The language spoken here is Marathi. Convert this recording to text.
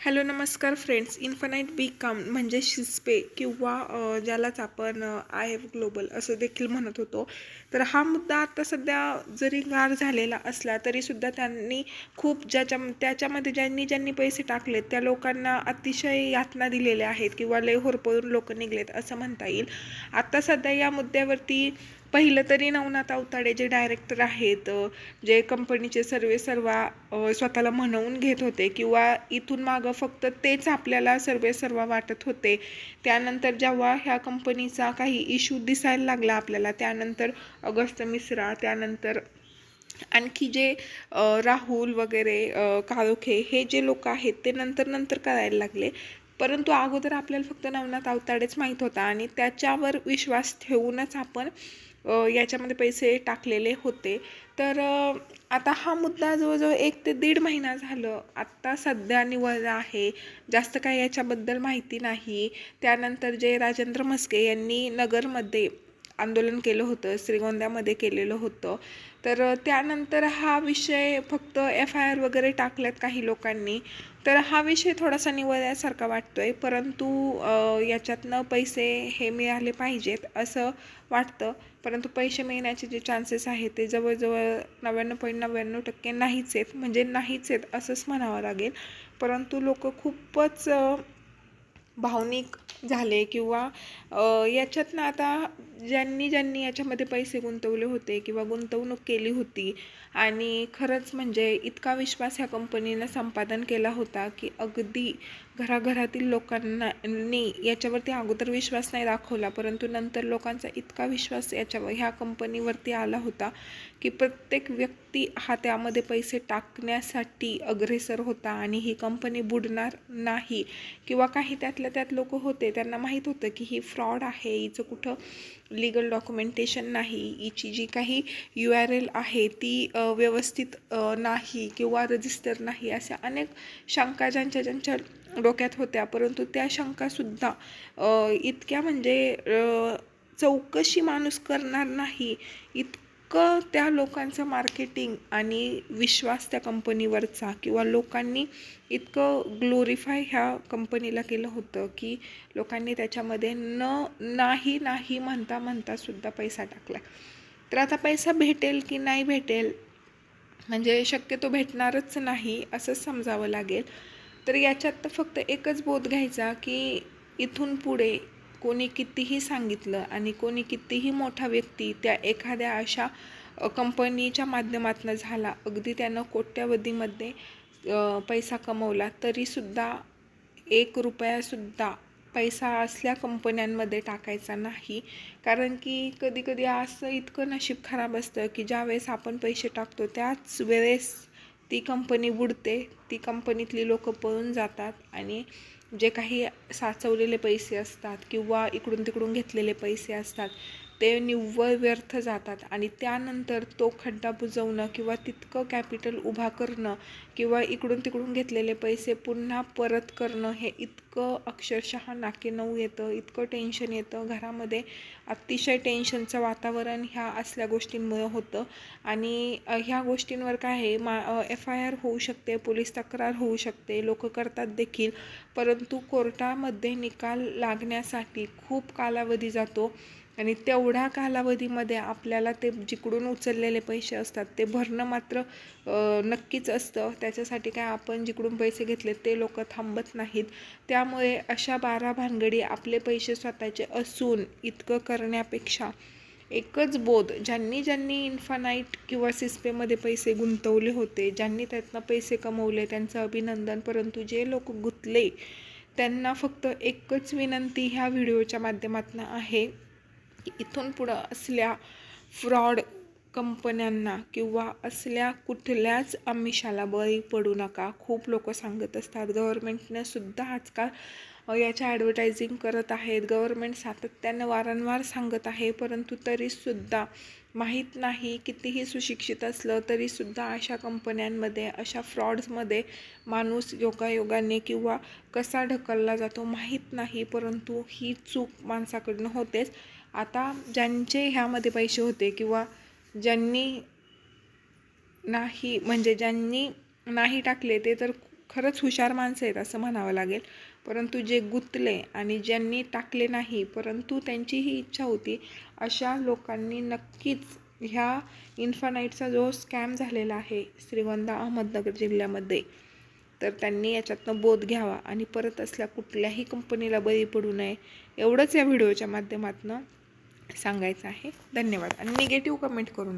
हॅलो नमस्कार फ्रेंड्स. इन्फनाईट बी काम म्हणजे शिस्पे किंवा ज्यालाच आपण आय एफ ग्लोबल असं देखील म्हणत होतो. तर हा मुद्दा आता सध्या जरी गार झालेला असला तरीसुद्धा त्यांनी खूप ज्याच्या त्याच्यामध्ये ज्यांनी ज्यांनी पैसे टाकलेत त्या लोकांना अतिशय यातना दिलेल्या आहेत किंवा लय होरपळून लोक निघलेत असं म्हणता येईल. आत्ता सध्या या मुद्द्यावरती पहिलं तरी नवनाथ अवताडे जे डायरेक्टर आहेत जे कंपनीचे सर्वे सर्वा स्वतःला म्हणवून घेत होते किंवा इथून मागं फक्त तेच आपल्याला सर्वे सर्वा वाटत होते. त्यानंतर जेव्हा ह्या कंपनीचा काही इश्यू दिसायला लागला आपल्याला त्यानंतर अगस्त मिश्रा त्यानंतर आणखी जे राहुल वगैरे काळोखे हे जे लोक आहेत ते नंतर नंतर करायला लागले. परंतु अगोदर आपल्याला फक्त नवनाथ अवताडेच माहीत होता आणि त्याच्यावर विश्वास ठेवूनच आपण याच्यामध्ये पैसे टाकलेले होते. तर आता हा मुद्दा जवळजवळ एक ते दीड महिना झालं. आत्ता सध्या निवडला आहे. जास्त काही याच्याबद्दल माहिती नाही. त्यानंतर जे राजेंद्र म्हस्के यांनी नगरमध्ये आंदोलन केलं होतं श्रीगोंद्यामध्ये केलेलं होतं. तर त्यानंतर हा विषय फक्त एफ आय आर वगैरे टाकल्यात काही लोकांनी. तर हा विषय थोडासा निवडल्यासारखा आहे परंतु याच्यातनं पैसे हे मिळाले पाहिजेत असं वाटतं. परंतु पैसे मिळण्याचे जे चान्सेस आहेत ते जवळजवळ नव्याण्णव पॉईंट नव्याण्णव टक्के नाहीच आहेत. म्हणजे नाहीच आहेत असंच म्हणावं लागेल. परंतु लोक खूपच भावनिक झाले किंवा याच्यातनं आता ज्यांनी ज्यांनी याच्यामध्ये पैसे गुंतवले होते किंवा गुंतवणूक केली होती आणि खरंच म्हणजे इतका विश्वास ह्या कंपनीनं संपादन केला होता की अगदी घराघरातील लोकांना याच्यावरती अगोदर विश्वास नाही दाखवला परंतु नंतर लोकांचा इतका विश्वास याच्यावर ह्या कंपनीवरती आला होता की प्रत्येक व्यक्ती हा त्यामध्ये पैसे टाकण्यासाठी अग्रेसर होता आणि ही कंपनी बुडणार नाही. किंवा काही त्यातल्या त्यात लोक होते त्यांना माहीत होतं की ही फ्रॉड आहे हिचं कुठं लिगल डॉक्युमेंटेशन नाही हिची जी काही यू आर एल आहे ती व्यवस्थित नाही किंवा रजिस्टर नाही अशा अनेक शंका ज्यांच्या ज्यांच्या डोक्यात होत्या. परंतु त्या शंकासुद्धा इतक्या म्हणजे चौकशी माणूस करणार नाही. इतकं त्या लोकांचं मार्केटिंग आणि विश्वास त्या कंपनीवरचा किंवा लोकांनी इतकं ग्लोरीफाय ह्या कंपनीला केलं होतं की लोकांनी त्याच्यामध्ये न नाही नाही म्हणता म्हणता सुद्धा पैसा टाकला तर आता पैसा भेटेल की नाही भेटेल? म्हणजे शक्यतो भेटणारच नाही असंच समजावं लागेल. तर याच्यात तर फक्त एकच बोध घ्यायचा की इथून पुढे कोणी कितीही सांगितलं आणि कोणी कितीही मोठा व्यक्ती त्या एखाद्या अशा कंपनीच्या माध्यमातून झाला अगदी त्यानं कोट्यावधीमध्ये पैसा कमवला तरीसुद्धा एक रुपयासुद्धा पैसा असल्या कंपन्यांमध्ये टाकायचा नाही. कारण की कधी कधी असं इतकं नशीब खराब असतं की ज्यावेळेस आपण पैसे टाकतो त्याच वेळेस ती कंपनी बुडते ती कंपनीतली लोक पळून जातात आणि जे काही साचवलेले पैसे असतात किंवा इकडून तिकडून घेतलेले पैसे असतात ते निव्वळ व्यर्थ जातात आणि त्यानंतर तो खड्डा बुजवणं किंवा तितकं कॅपिटल उभा करणं किंवा इकडून तिकडून घेतलेले पैसे पुन्हा परत करणं हे इतकं अक्षरशः नाके नऊ येतं इतकं टेन्शन येतं. घरामध्ये अतिशय टेन्शनचं वातावरण ह्या असल्या गोष्टींमुळे होतं. आणि ह्या गोष्टींवर काय आहे मा एफ आय आर होऊ शकते पोलीस तक्रार होऊ शकते लोक करतात देखील. परंतु कोर्टामध्ये निकाल लागण्यासाठी खूप कालावधी जातो. आणि तेवढ्या कालावधीमध्ये आपल्याला ते जिकडून उचललेले पैसे असतात ते भरणं मात्र नक्कीच असतं. त्याच्यासाठी काय आपण जिकडून पैसे घेतले ते लोक थांबत नाहीत. त्यामुळे अशा बारा भानगडी आपले पैसे स्वतःचे असून इतकं करण्यापेक्षा एकच बोध ज्यांनी ज्यांनी इन्फानाईट किंवा सिस्पेमध्ये पैसे गुंतवले होते ज्यांनी त्यातनं पैसे कमवले त्यांचं अभिनंदन परंतु जे लोक गुंतले त्यांना फक्त एकच विनंती ह्या व्हिडिओच्या माध्यमातून आहे. की इथून पुढं असल्या फ्रॉड कंपन्यांना किंवा असल्या कुठल्याच आमिषाला बळी पडू नका. खूप लोक सांगत असतात गव्हर्मेंटने सुद्धा आजकाल याच्या ॲडव्हर्टायझिंग करत आहेत. गव्हर्मेंट सातत्यानं वारंवार सांगत आहे परंतु तरीसुद्धा माहीत नाही कितीही सुशिक्षित असलं तरीसुद्धा अशा कंपन्यांमध्ये अशा फ्रॉड्समध्ये माणूस योगायोगाने किंवा कसा ढकलला जातो माहीत नाही. परंतु ही चूक माणसाकडनं होतेच. आता ज्यांचे ह्यामध्ये पैसे होते किंवा ज्यांनी नाही म्हणजे ज्यांनी नाही टाकले ते तर खरंच हुशार माणसं आहेत असं म्हणावं लागेल. परंतु जे गुंतले आणि ज्यांनी टाकले नाही परंतु त्यांची ही इच्छा होती अशा लोकांनी नक्कीच ह्या इन्फानाईटचा जो स्कॅम झालेला आहे श्रीगोंदा अहमदनगर जिल्ह्यामध्ये तर त्यांनी याच्यातनं बोध घ्यावा आणि परत असल्या कुठल्याही कंपनीला बळी पडू नये. एवढंच या व्हिडिओच्या माध्यमातून. सांगायचं आहे. धन्यवाद. आणि निगेटिव्ह कमेंट करू नका.